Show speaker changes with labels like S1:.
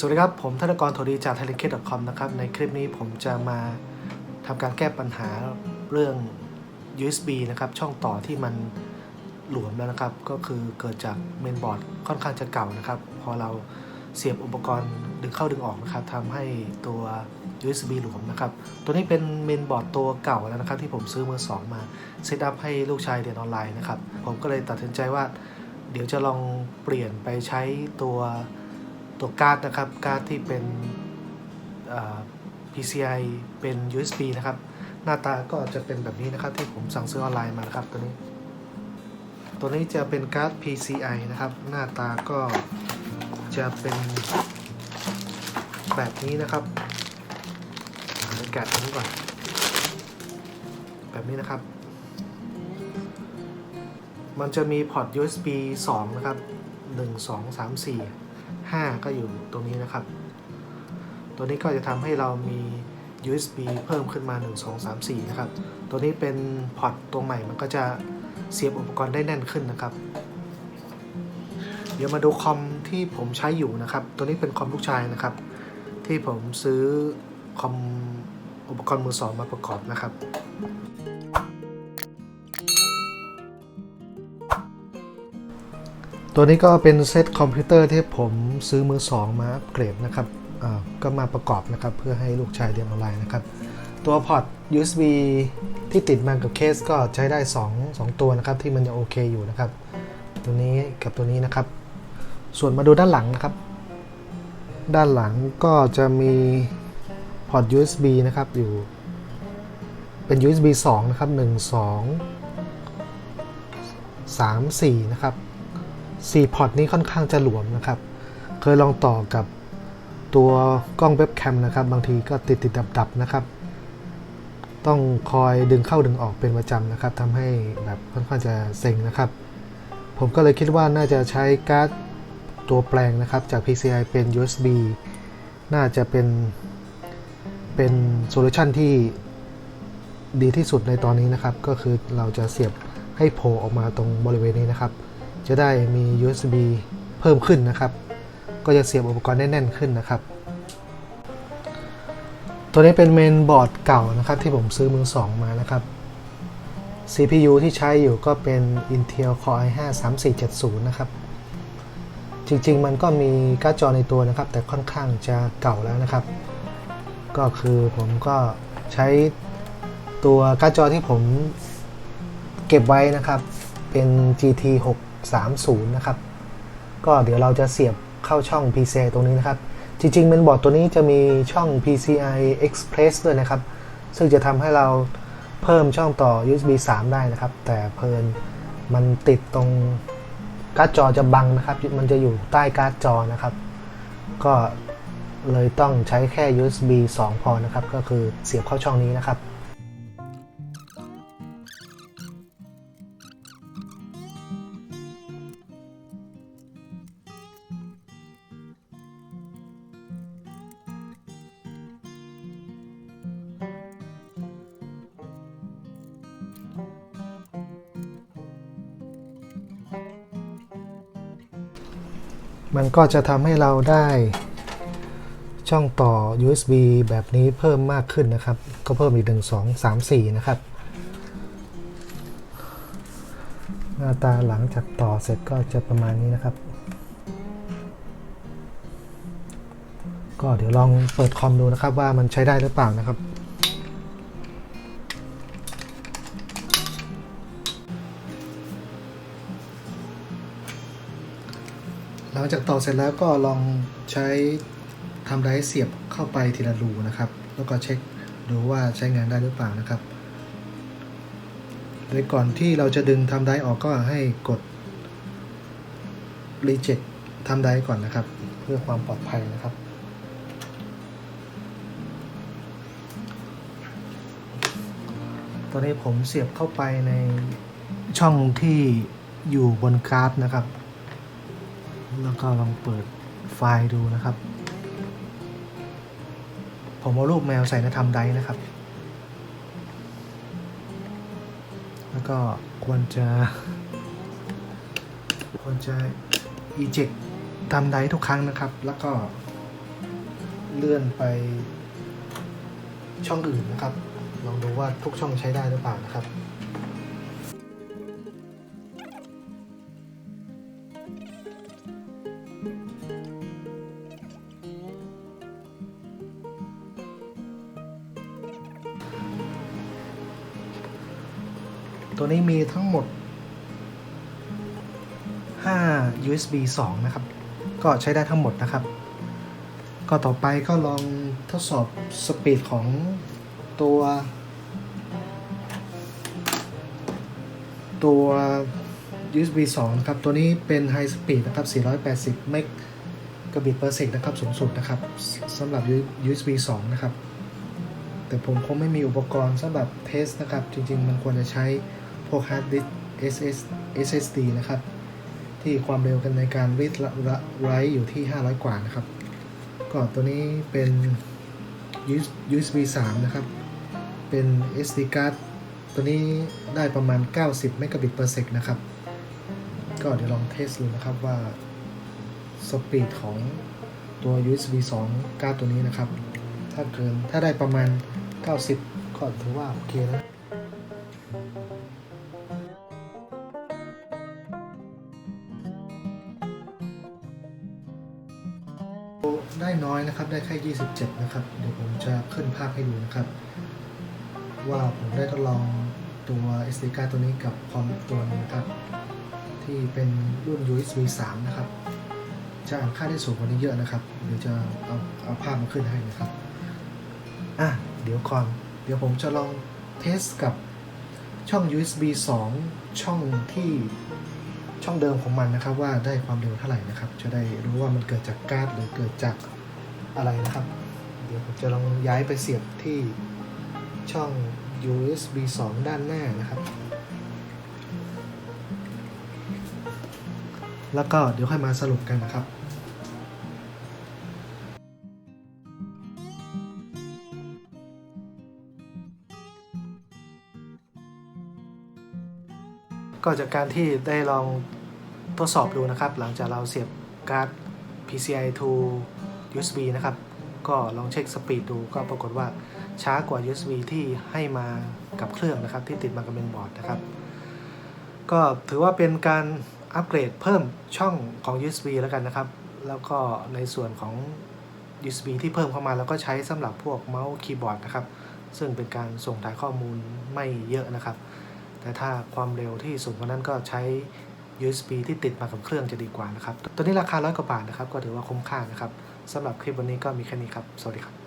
S1: สวัสดีครับ ผมธนกรโทดีจาก t h a i l a n d c a c o m นะครับ ในคลิปนี้ผมจะมาทำการแก้ปัญหาเรื่อง USB นะครับ ช่องต่อที่มันหลวมแล้วนะครับ ก็คือเกิดจากเมนบอร์ดค่อนข้างจะเก่านะครับ พอเราเสียบอุปกรณ์ดึงเข้าดึงออกนะครับทำให้ตัว USB หลวมนะครับ ตัวนี้เป็นเมนบอร์ดตัวเก่าแล้วนะครับ ที่ผมซื้อมือสองมาเซตอัพให้ลูกชายเรียนออนไลน์นะครับ ผมก็เลยตัดสินใจว่า เดี๋ยวจะลองเปลี่ยนไปใช้ตัว ตัวการ์ดนะครับการ์ดที่เป็น PCI เป็น USB นะครับ หน้าตาก็จะเป็นแบบนี้นะครับ ที่ผมสั่งซื้อออนไลน์มานะครับตัวนี้ ตัวนี้จะเป็นการ์ด PCI นะครับ หน้าตาก็จะเป็นแบบนี้นะครับแกะตันี้ก่อน แบบนี้นะครับ มันจะมีพอร์ต USB 2 นะครับ 1 2 3 4 5 ก็อยู่ตรงนี้นะครับ ตัวนี้ก็จะทำให้เรามี USB เพิ่มขึ้นมา 1 2 3 4 นะครับ ตัวนี้เป็นพอร์ตตัวใหม่มันก็จะเสียบอุปกรณ์ได้แน่นขึ้นนะครับ เดี๋ยวมาดูคอมที่ผมใช้อยู่นะครับ ตัวนี้เป็นคอมลูกชายนะครับ ที่ผมซื้อคอมอุปกรณ์มือสองมาประกอบนะครับ ตัวนี้ก็เป็นเซตคอมพิวเตอร์ที่ผมซื้อมือสองมาอัปเกรดนะครับอ่าก็มาประกอบนะครับเพื่อให้ลูกชายเรียนออนไลน์นะครับ ตัวพอร์ต USB ที่ติดมากับเคสก็ใช้ได้ 2 2 ตัวนะครับที่มันยังโอเคอยู่นะครับ ตัวนี้กับตัวนี้นะครับ ส่วนมาดูด้านหลังนะครับ ด้านหลังก็จะมีพอร์ต USB นะครับอยู่เป็น USB 2 นะครับ 1 2 3 4 นะครับ 4พอร์ตนี้ค่อนข้างจะหลวมนะครับ เคยลองต่อกับตัวกล้องเว็บแคมนะครับ บางทีก็ติดติดดับดับๆนะครับ ต้องคอยดึงเข้าดึงออกเป็นประจำนะครับทำให้แบบค่อนข้างจะเซ็งนะครับ ผมก็เลยคิดว่าน่าจะใช้การ์ดตัวแปลงนะครับ จาก PCI เป็น USB น่าจะเป็นเป็นโซลูชันที่ดีที่สุดในตอนนี้นะครับ ก็คือเราจะเสียบให้โผล่ออกมาตรงบริเวณนี้นะครับ จะได้มี USB เพิ่มขึ้นนะครับ ก็จะเสียบอุปกรณ์ได้แน่นขึ้นนะครับ ตัวนี้เป็นเมนบอร์ดเก่านะครับ ที่ผมซื้อมือสองมานะครับ CPU ที่ใช้อยู่ก็เป็น Intel Core i5 3470 นะครับ จริงๆ มันก็มีการ์ดจอในตัวนะครับ แต่ค่อนข้างจะเก่าแล้วนะครับ ก็คือผมก็ใช้ตัวการ์ดจอที่ผมเก็บไว้นะครับ เป็น GT 30 นะครับ ก็เดี๋ยวเราจะเสียบเข้าช่อง PCI ตรงนี้นะครับ จริงๆเมนบอร์ดตัวนี้จะมีช่อง PCI Express ด้วยนะครับ ซึ่งจะทำให้เราเพิ่มช่องต่อ USB 3 ได้นะครับ แต่เพลินมันติดตรงการ์ดจอจะบังนะครับ มันจะอยู่ใต้การ์ดจอนะครับ ก็เลยต้องใช้แค่ USB 2 พอนะครับ ก็คือเสียบเข้าช่องนี้นะครับ มันก็จะทำให้เราได้ช่องต่อ USB แบบนี้เพิ่มมากขึ้นนะครับ ก็เพิ่มอีก 1 2 3 4 นะครับ หน้าตาหลังจากต่อเสร็จก็จะประมาณนี้นะครับ ก็เดี๋ยวลองเปิดคอมดูนะครับว่ามันใช้ได้หรือเปล่านะครับ งจากต่อเสร็จแล้วก็ลองใช้ทำไดร์เสียบเข้าไปทีละรูนะครับ แล้วก็เช็คดูว่าใช้งานได้หรือเปล่านะครับ โดยก่อนที่เราจะดึงทำไดร์ออกก็ให้กด reject ทำไดร์ก่อนนะครับ เพื่อความปลอดภัยนะครับตอนนี้ผมเสียบเข้าไปในช่องที่อยู่บนการ์ดนะครับ แล้วก็ลองเปิดไฟล์ดูนะครับ ผมเอารูปแมวใส่ในทำไดร์นะครับ แล้วก็ควรจะ ควรจะ eject ทำไดร์ทุกครั้งนะครับ แล้วก็เลื่อนไปช่องอื่นนะครับ ลองดูว่าทุกช่องใช้ได้หรือเปล่านะครับ ตัวนี้มีทั้งหมด 5 USB 2 นะครับ ก็ใช้ได้ทั้งหมดนะครับ ก็ต่อไปก็ลองทดสอบสปีดของตัว ตัว USB 2นะครับ ตัวนี้เป็น High Speed นะครับ 480 เมกกะบิตเปอร์เซกนะครับสูงสุดนะครับสำหรับ USB 2 นะครับ แต่ผมคงไม่มีอุปกรณ์สำหรับเทสนะครับ จริง ๆ มันควรจะใช้ พวก Hard Disk SS SSD นะครับ ที่ความเร็วกันในการ read และ write อยู่ที่ 500 กว่านะครับ ก็ตัวนี้เป็น USB 3 นะครับ เป็น SD card ตัวนี้ได้ประมาณ 90 เมกะบิต per sec นะครับ ก็เดี๋ยวลองเทสดูนะครับว่าสปีดของตัว USB 2 การ์ดตัวนี้นะครับ ถ้าเกิน ถ้าได้ประมาณ 90 ก็ถือว่าโอเคนะไน้อยนะครับ ได้แค่ 27 นะครับ เดี๋ยวผมจะขึ้นภาพให้ดูนะครับ ว่าผมได้ทดลองตัว SD card ตัวนี้กับคอมตัวนึงนะครับ ที่เป็นรุ่น USB 3 นะครับ จะอ่านค่าได้สูงกว่านี้เยอะนะครับ เดี๋ยวจะเอาเอาภาพมาขึ้นให้นะครับ อะ เดี๋ยวก่อน เดี๋ยวผมจะลองเทสกับช่อง USB 2 ช่องที่ช่องเดิมของมันนะครับว่าได้ความเร็วเท่าไหร่นะครับ จะได้รู้ว่ามันเกิดจากการ์ดหรือเกิดจาก อะไรนะครับ เดี๋ยวผมจะลองย้ายไปเสียบที่ช่อง USB 2 ด้านหน้านะครับ แล้วก็เดี๋ยวค่อยมาสรุปกันนะครับก็จากการที่ได้ลองทดสอบดูนะครับ หลังจากเราเสียบการ์ด PCI to USB นะครับ ก็ลองเช็คสปีดดูก็ปรากฏว่าช้ากว่า USB ที่ให้มากับเครื่องนะครับ ที่ติดมากับเมนบอร์ดนะครับ ก็ถือว่าเป็นการอัปเกรดเพิ่มช่องของ USB แล้วกันนะครับ แล้วก็ในส่วนของ USB ที่เพิ่มเข้ามาแล้วก็ใช้สำหรับพวกเมาส์คีย์บอร์ดนะครับ ซึ่งเป็นการส่งถ่ายข้อมูลไม่เยอะนะครับ แต่ถ้าความเร็วที่สูงกว่านั้นก็ใช้ USB ที่ติดมากับเครื่องจะดีกว่านะครับ ตัวนี้ราคาร้อยกว่าบาทนะครับ ก็ถือว่าคุ้มค่านะครับ สำหรับคลิปวันนี้ก็มีแค่นี้ครับ สวัสดีครับ